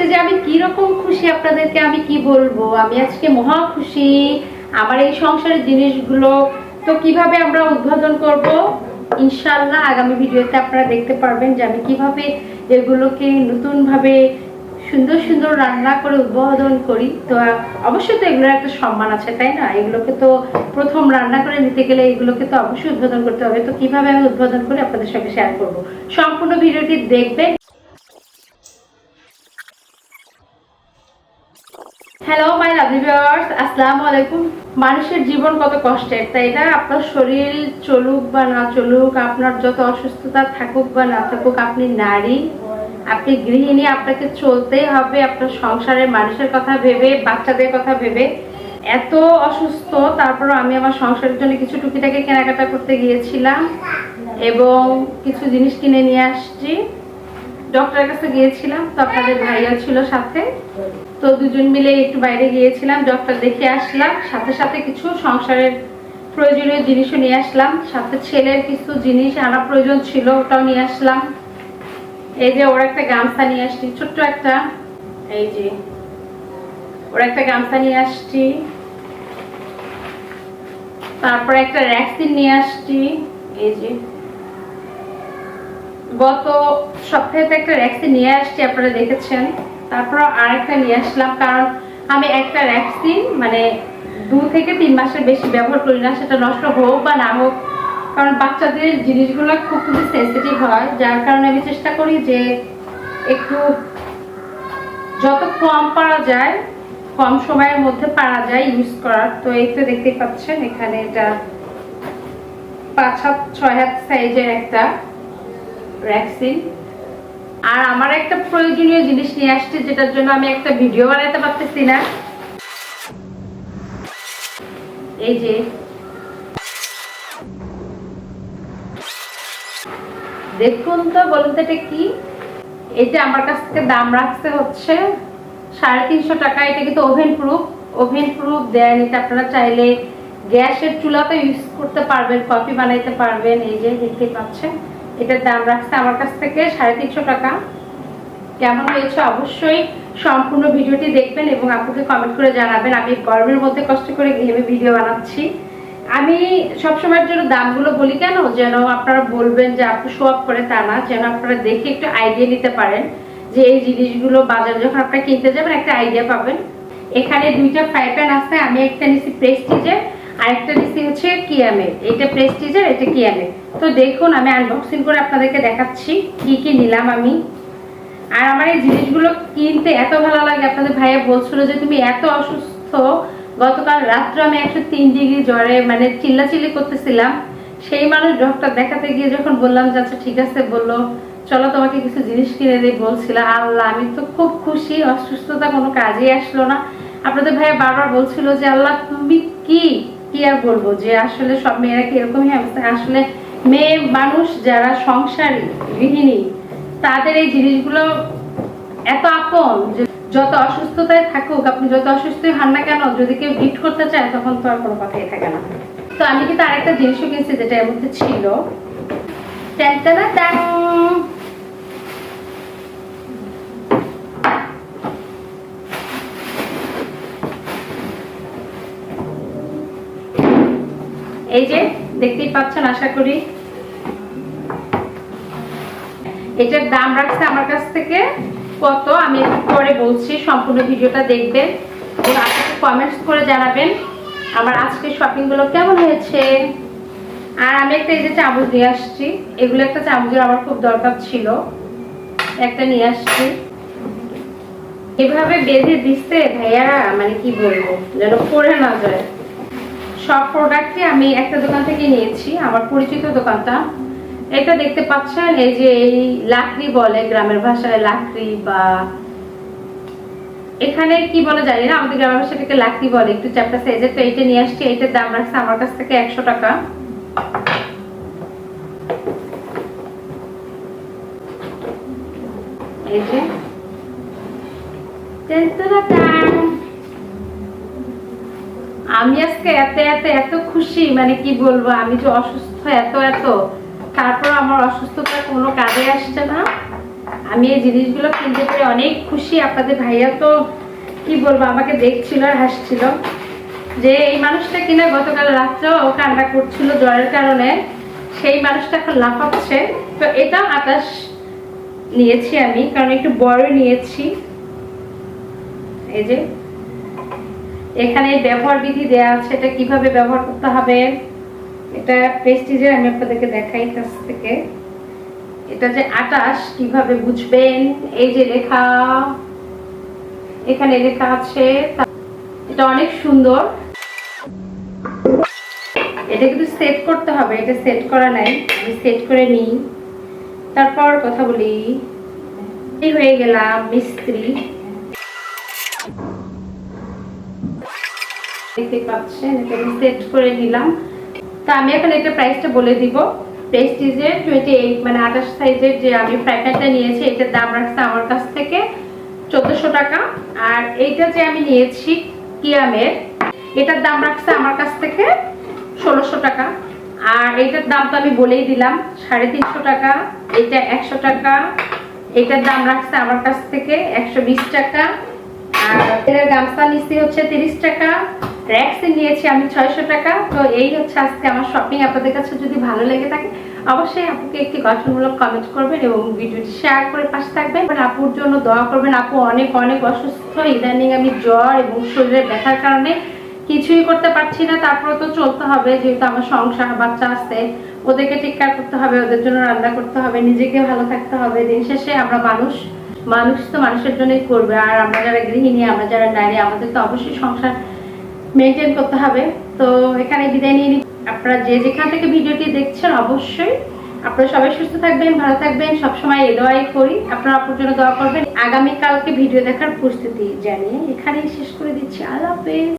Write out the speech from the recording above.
আজকে যে আমি কি রকম খুশি আপনাদেরকে আমি কি বলব? আমি আজকে মহা খুশি। আমার এই সংসারের জিনিসগুলো তো কীভাবে আমরা উদ্বোধন করব? ইনশাল্লাহ আগামী ভিডিওতে আপনারা দেখতে পারবেন যে আমি কীভাবে এগুলোকে নতুনভাবে সুন্দর সুন্দর রান্না করে উদ্বোধন করি। তো অবশ্যই তো এগুলোর একটা সম্মান আছে, তাই না? এগুলোকে তো প্রথম রান্না করে নিতে গেলে এগুলোকে তো অবশ্যই উদ্বোধন করতে হবে। তো কীভাবে আমি উদ্বোধন করে আপনাদের সঙ্গে শেয়ার করব? সম্পূর্ণ ভিডিওটি দেখবেন। হ্যালো মাই লাভলি ভিউয়ার্স আসসালামু আলাইকুম মানুষের জীবন কত কষ্টের, তাই না? আপনার শরীর চলুক বা না চলুক, আপনার যত অসুস্থতা থাকুক বা না থাকুক, আপনি নারী, আপনি গৃহিণী, আপনাকে চলতেই হবে আপনার সংসারের মানুষের কথা ভেবে, বাচ্চাদের কথা ভেবে। এত অসুস্থ তারপর আমি আমার সংসারের জন্য কিছু টুকিটাকে কেনাকাটা করতে গিয়েছিলাম এবং কিছু জিনিস কিনে নিয়ে আসছি। ডক্টরের কাছে গিয়েছিলাম, তো আপনাদের ভাইয়া ছিল সাথে। তো দুজন মিলে একটু বাইরে গিয়েছিলাম ডক্টর দেখে আসলাম, সাথে সাথে কিছু সংসারের প্রয়োজনীয় জিনিসও নিয়ে আসলাম, সাথে ছেলের কিছু জিনিস আনা প্রয়োজন ছিল, ওটাও নিয়ে আসলাম। এই যে ওর একটা গামছা নিয়ে আসছি, ছোট্ট একটা, এই যে, ওর একটা গামছা নিয়ে আসছি। তারপরে একটা র্যাক্সিন নিয়ে আসছি, এই যে। গত সপ্তাহে একটা র্যাক্সিন নিয়ে আসছি, আপনারা দেখেছেন। তারপর আরেকটা নিয়ে আসলাম, কারণ আমি একটা র্যাক্সিন মানে দু থেকে তিন মাসের বেশি ব্যবহার করি না, সেটা নষ্ট হোক বা না হোক, কারণ বাচ্চাদের জিনিসগুলো খুব খুবই সেন্সিটিভ হয়, যার কারণে আমি চেষ্টা করি যে একটু যত কম পারা যায়, কম সময়ের মধ্যে পারা যায় ইউজ করার। তো এই তো দেখতেই পাচ্ছেন, এখানে এটা পাঁচ হাত, ছয় হাত সাইজের একটা ভ্যাকসিন আর আমার একটা প্রয়োজনীয় জিনিস নিয়ে আসছে, যেটার জন্য আমি একটা ভিডিও বানাতে পারতেছি না। এই যে, দেখুন তো, বলুন তো এটা কি? এটা আমার কাছ থেকে দাম রাখতে হচ্ছে সাড়ে তিনশো টাকা, এটা কিন্তু oven proof. Oven proof then, এটা আপনারা চাইলে গ্যাসের চুলাতে ইউজ করতে পারবেন, কফি বানাইতে পারবেন। এই যে দেখতে পাচ্ছেন। এটার দাম রাখছে আমার কাছ থেকে সাড়ে তিনশো টাকা। কেমন হয়েছে অবশ্যই সম্পূর্ণ ভিডিওটি দেখবেন এবং আপুকে কমেন্ট করে জানাবেন। আমি গরমের মধ্যে কষ্ট করে ঘেমে ভিডিও বানাচ্ছি। আমি সবসময়ের জন্য দামগুলো বলি কেন? যেন আপনারা বলবেন যে আপু শো আপ করে তা না, যেন আপনারা দেখে একটু আইডিয়া নিতে পারেন যে এই জিনিসগুলো বাজারে যখন আপনারা কিনতে যাবেন একটা আইডিয়া পাবেন। এখানে দুইটা ফ্রাই প্যান আছে, আমি একটা নিচ্ছি প্রেস্টিজের আরেকটা নিচ্ছি হচ্ছে কিয়ামের এটা প্রেস্টিজের এটা কিয়ামের তো দেখুন, আমি আনবক্সিং করে আপনাদেরকে দেখাচ্ছি কি কি নিলাম আমি। আর আমার এই জিনিসগুলো কিনতে এত ভালো লাগে, আপনাদের ভাইয়া বলছিল যে তুমি এত অসুস্থ। গতকাল রাত্রে আমি একশো তিন ডিগ্রি জ্বরে মানে চিল্লাচিল্লি করতেছিলাম। সেই মানুষ ডক্টর দেখাতে গিয়ে যখন বললাম যে আচ্ছা ঠিক আছে, বলল, চলো তোমাকে কিছু জিনিস কিনে দিই, বলছিল। আল্লাহ, আমি তো খুব খুশি, অসুস্থতা কোনো কাজেই আসলো না। আপনাদের ভাইয়া বারবার বলছিল যে, আল্লাহ, তুমি কি কি আর বলব যে আসলে সব মেয়েরা কি এরকমই অবস্থা আসলে মেয়ে মানুষ যারা সংসারী, গৃহিণী, তাদের এই জিনিসগুলো এত আপন যে যত অসুস্থতায় থাকুক, আপনি যত অসুস্থই হন না কেন, যদি কেউ গিফট করতে চায়, তখন তো আর কোনো কথাই থাকে না। তো আমি কিন্তু আরেকটা জিনিসও কিনছি, যেটা এর মধ্যে ছিল। এই যে, দেখতেই পাচ্ছেন, আশা করি। এটার দাম রাখছে আমার কাছ থেকে কত? আমি একটু পরে বলছি, সম্পূর্ণ ভিডিওটা দেখবেন। এবং আপনাকে কমেন্টস করে জানাবেন, আমার আজকে শপিংগুলো কেমন হয়েছে? আর আমি একটা এই যে চামচ নিয়ে আসছি। এগুলো একটা চামচের আমার খুব দরকার ছিল। একটা নিয়ে আসছি। এভাবে বেঁধে দিচ্ছে ভাইয়া মানে কি বলব? যেন পড়ে না যায়। সব প্রোডাক্টই আমি একটা দোকান থেকে নিয়েছি, আমার পরিচিত দোকানটা। এটা দেখতে পাচ্ছেন, এই যে এই লাকড়ি বলে, গ্রামের ভাষায় লাকড়ি বা এখানে কি বলে জানি না, আমাদের গ্রামের ভাষায় এটাকে লাকড়ি বলে, একটু চ্যাপটা সাইজের তো এইটা নিয়ে আসছি, এইটার দাম রাখছে আমার কাছ থেকে একশো টাকা। এই যে। আমি আজকে এত এত এত খুশি মানে কি বলব, আমি যে অসুস্থ এত এত তারপর আমার অসুস্থতা কোনো কাজে আসছে না। আমি এই জিনিসগুলো কিনতে পেরে অনেক খুশি। আপনাদের ভাইয়া তো, কি বলব, আমাকে দেখছিল আর হাসছিল যে এই মানুষটা কিনা গতকাল রাত্রেও কান্না করছিল জ্বরের কারণে। সেই মানুষটা এখন লাফাচ্ছে। তো এটা আকাশ নিয়েছি আমি, কারণ একটু বড় নিয়েছি। এই যে এখানে ব্যবহার বিধি দেয়া আছে, এটা কীভাবে ব্যবহার করতে হবে? এটা প্রেস্টিজের আমি আপনাদেরকে দেখাই কাছ থেকে। এটা যে আটাশ, কীভাবে বুঝবেন? এই যে লেখা এখানে লেখা আছে এটা অনেক সুন্দর। এটা কিন্তু সেট করতে হবে, এটা সেট করা নাই, আমি সেট করে নিই। তারপর কথা বলি। হয়ে গেলাম, মিস্ত্রি। দেখতে পাচ্ছেন, এটা আমি সেট করে নিলাম। তো আমি এখন এটা প্রাইসটা বলে দিব। প্রেস্টিজের টোয়েন্টি মানে আঠাশ সাইজের যে আমি ফ্রাই নিয়েছি, এটার দাম রাখছে আমার কাছ থেকে চোদ্দোশো টাকা। আর এইটা যে আমি নিয়েছি কিয়ামের, এটার দাম রাখছে আমার কাছ থেকে ষোলোশো টাকা। আর এইটার দাম তো আমি বলেই দিলাম, সাড়ে তিনশো টাকা, এটা একশো টাকা। এটার দাম রাখছে আমার কাছ থেকে একশো বিশ টাকা। আর এটার গামছা নিচ্ছি হচ্ছে তিরিশ টাকা। র্যাক্সে নিয়েছি আমি ছয়শো টাকা। তো এই হচ্ছে আজকে আমার শপিং আপনাদের কাছে যদি ভালো লেগে থাকে, অবশ্যই আপুকে একটি গঠনমূলক কমেন্ট করবেন এবং ভিডিওটি শেয়ার করে পাশে থাকবেন। এবং আপুর জন্য দোয়া করবেন। আপু অনেক অনেক অসুস্থ। ইদানিং আমি জ্বর এবং শরীরে ব্যথার কারণে কিছুই করতে পারছি না। তারপরে তো চলতে হবে, যেহেতু আমার সংসার, বাচ্চা আছে। ওদেরকে টেক কেয়ার করতে হবে, ওদের জন্য রান্না করতে হবে, নিজেকে ভালো থাকতে হবে। দিন শেষে আমরা মানুষ মানুষ তো মানুষের জন্যই করবে। আর আমরা যারা গৃহিণী, আমরা যারা নারী, আমাদের তো অবশ্যই সংসার মেনটেন করতে হবে। তো এখানে বিদায় নিয়ে। আপনারা যে যেখান থেকে ভিডিওটি দেখছেন, অবশ্যই আপনারা সবাই সুস্থ থাকবেন, ভালো থাকবেন, সবসময় এ দোয়াই করি। আপনারা আপনার জন্য দোয়া করবেন। আগামীকালকে ভিডিও দেখার প্রস্তুতি জানিয়ে এখানেই শেষ করে দিচ্ছি। আল্লাহ হাফেজ।